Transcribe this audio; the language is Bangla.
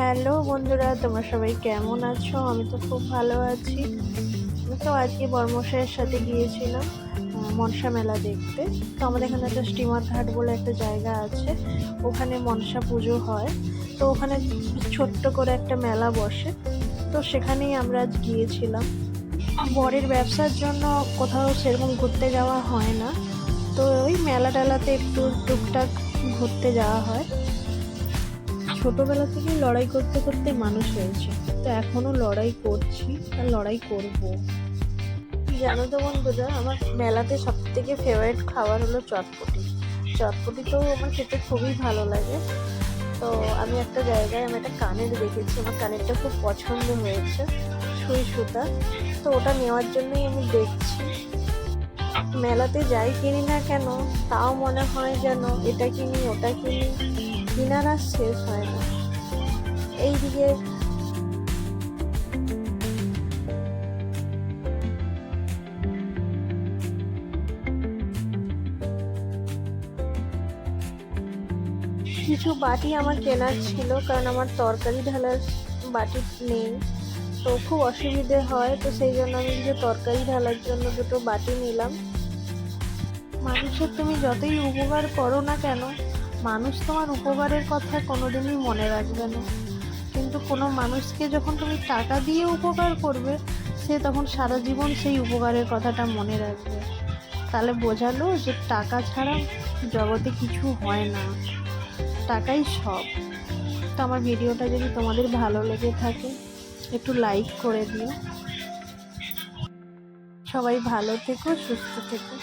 হ্যালো বন্ধুরা, তোমরা সবাই কেমন আছো? আমি তো খুব ভালো আছি। তো আজকে বর্মশাইয়ের সাথে গিয়েছিলাম মনসা মেলা দেখতে। তো আমাদের এখানে একটা স্টিমার ঘাট বলে একটা জায়গা আছে, ওখানে মনসা পুজো হয়। তো ওখানে ছোট্ট করে একটা মেলা বসে। তো সেখানেই আমরা আজ গিয়েছিলাম। বরের ব্যবসার জন্য কোথাও সেরকম ঘুরতে যাওয়া হয় না। তো ওই মেলা টেলাতে একটু টুকটাক ঘুরতে যাওয়া হয়। ছোটবেলা থেকেই লড়াই করতে করতে মানুষ হয়েছে। তো এখনও লড়াই করছি আর লড়াই করব। জানো তো বন্ধুরা আমার মেলাতে সব থেকে ফেভারিট খাবার হলো চটপটি। চটপটি তো আমার খেতে খুবই ভালো লাগে। তো আমি একটা জায়গায়, আমি একটা কানের দেখেছি, আমার কানেরটা খুব পছন্দ হয়েছে, সুই সুতা। তো ওটা নেওয়ার জন্যই আমি দেখছি। মেলাতে যাই কিনি না কেন, তাও মনে হয় যেন এটা কিনি, ওটা কিনি। কেনার আর শেষ হয় না। এইদিকে কিছু বাটি আমার কেনার ছিল, কারণ আমার তরকারি ঢালার বাটি নেই। তো খুব অসুবিধে হয়, তো সেই জন্য আমি কিছু তরকারি ঢালার জন্য দুটো বাটি নিলাম। মানুষের তুমি যতই উপকার করো না কেন মানুষ তোমার উপকারের কথা কোনোদিনই মনে রাখবে না। কিন্তু কোনো মানুষকে যখন তুমি টাকা দিয়ে উপকার করবে, সে তখন সারা জীবন সেই উপকারের কথাটা মনে রাখবে। তাহলে বোঝালো যে টাকা ছাড়া জগতে কিছু হয় না। টাকাই সব। তো আমার ভিডিওটা যদি তোমাদের ভালো লেগে থাকে, একটু লাইক করে দিও। সবাই ভালো থেকো, সুস্থ থেকো।